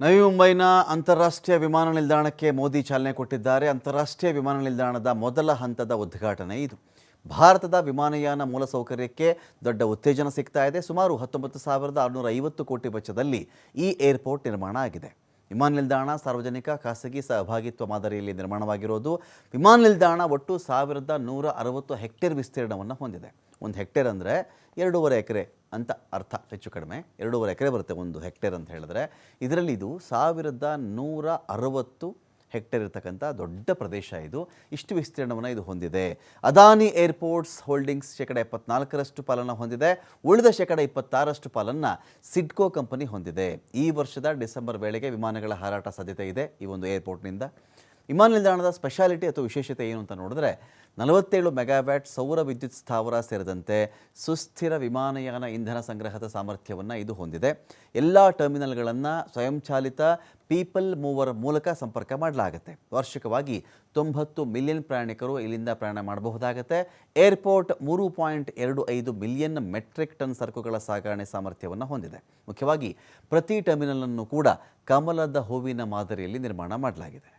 ನವಿ ಮುಂಬೈನ ಅಂತಾರಾಷ್ಟ್ರೀಯ ವಿಮಾನ ನಿಲ್ದಾಣಕ್ಕೆ ಮೋದಿ ಚಾಲನೆ ಕೊಟ್ಟಿದ್ದಾರೆ. ಅಂತಾರಾಷ್ಟ್ರೀಯ ವಿಮಾನ ನಿಲ್ದಾಣದ ಮೊದಲ ಹಂತದ ಉದ್ಘಾಟನೆ ಇದು. ಭಾರತದ ವಿಮಾನಯಾನ ಮೂಲಸೌಕರ್ಯಕ್ಕೆ ದೊಡ್ಡ ಉತ್ತೇಜನ ಸಿಗ್ತಾ ಇದೆ. ಸುಮಾರು ಹತ್ತೊಂಬತ್ತು ಸಾವಿರದ ಆರುನೂರ ಐವತ್ತು ಕೋಟಿ ವೆಚ್ಚದಲ್ಲಿ ಈ ಏರ್ಪೋರ್ಟ್ ನಿರ್ಮಾಣ ಆಗಿದೆ. ವಿಮಾನ ನಿಲ್ದಾಣ ಸಾರ್ವಜನಿಕ ಖಾಸಗಿ ಸಹಭಾಗಿತ್ವ ಮಾದರಿಯಲ್ಲಿ ನಿರ್ಮಾಣವಾಗಿರೋದು. ವಿಮಾನ ನಿಲ್ದಾಣ ಒಟ್ಟು ಸಾವಿರದ ನೂರ ಅರವತ್ತು ಹೆಕ್ಟೇರ್ ವಿಸ್ತೀರ್ಣವನ್ನು ಹೊಂದಿದೆ. ಒಂದು ಹೆಕ್ಟೇರ್ ಅಂದರೆ ಎರಡೂವರೆ ಎಕರೆ ಅಂತ ಅರ್ಥ. ಹೆಚ್ಚು ಕಡಿಮೆ ಎರಡೂವರೆ ಎಕರೆ ಬರುತ್ತೆ ಒಂದು ಹೆಕ್ಟೇರ್ ಅಂತ ಹೇಳಿದ್ರೆ. ಇದರಲ್ಲಿ ಇದು ಸಾವಿರದ ನೂರ ಅರವತ್ತು ಹೆಕ್ಟೇರ್ ಇರತಕ್ಕಂಥ ದೊಡ್ಡ ಪ್ರದೇಶ ಇದು. ಇಷ್ಟು ವಿಸ್ತೀರ್ಣವನ್ನು ಇದು ಹೊಂದಿದೆ. ಅದಾನಿ ಏರ್ಪೋರ್ಟ್ಸ್ ಹೋಲ್ಡಿಂಗ್ಸ್ ಶೇಕಡ ಎಪ್ಪತ್ನಾಲ್ಕರಷ್ಟು ಪಾಲನ್ನು ಹೊಂದಿದೆ. ಉಳಿದ ಶೇಕಡ ಇಪ್ಪತ್ತಾರಷ್ಟು ಪಾಲನ್ನು ಸಿಡ್ಕೋ ಕಂಪನಿ ಹೊಂದಿದೆ. ಈ ವರ್ಷದ ಡಿಸೆಂಬರ್ ವೇಳೆಗೆ ವಿಮಾನಗಳ ಹಾರಾಟ ಸಾಧ್ಯತೆ ಇದೆ. ಈ ಒಂದು ಏರ್ಪೋರ್ಟ್ನಿಂದ ವಿಮಾನ ನಿಲ್ದಾಣದ ಸ್ಪೆಷಾಲಿಟಿ ಅಥವಾ ವಿಶೇಷತೆ ಏನು ಅಂತ ನೋಡಿದ್ರೆ ನಲವತ್ತೇಳು ಮೆಗಾವ್ಯಾಟ್ ಸೌರ ವಿದ್ಯುತ್ ಸ್ಥಾವರ ಸೇರಿದಂತೆ ಸುಸ್ಥಿರ ವಿಮಾನಯಾನ ಇಂಧನ ಸಂಗ್ರಹದ ಸಾಮರ್ಥ್ಯವನ್ನು ಇದು ಹೊಂದಿದೆ. ಎಲ್ಲ ಟರ್ಮಿನಲ್ಗಳನ್ನು ಸ್ವಯಂಚಾಲಿತ ಪೀಪಲ್ ಮೂವರ್ ಮೂಲಕ ಸಂಪರ್ಕ ಮಾಡಲಾಗುತ್ತೆ. ವಾರ್ಷಿಕವಾಗಿ ತೊಂಬತ್ತು ಮಿಲಿಯನ್ ಪ್ರಯಾಣಿಕರು ಇಲ್ಲಿಂದ ಪ್ರಯಾಣ ಮಾಡಬಹುದಾಗುತ್ತೆ. ಏರ್ಪೋರ್ಟ್ ಮೂರು ಪಾಯಿಂಟ್ ಎರಡು ಐದು ಮಿಲಿಯನ್ ಮೆಟ್ರಿಕ್ ಟನ್ ಸರಕುಗಳ ಸಾಗಣೆ ಸಾಮರ್ಥ್ಯವನ್ನು ಹೊಂದಿದೆ. ಮುಖ್ಯವಾಗಿ ಪ್ರತಿ ಟರ್ಮಿನಲ್ ಅನ್ನು ಕೂಡ ಕಮಲದ ಹೂವಿನ ಮಾದರಿಯಲ್ಲಿ ನಿರ್ಮಾಣ ಮಾಡಲಾಗಿದೆ.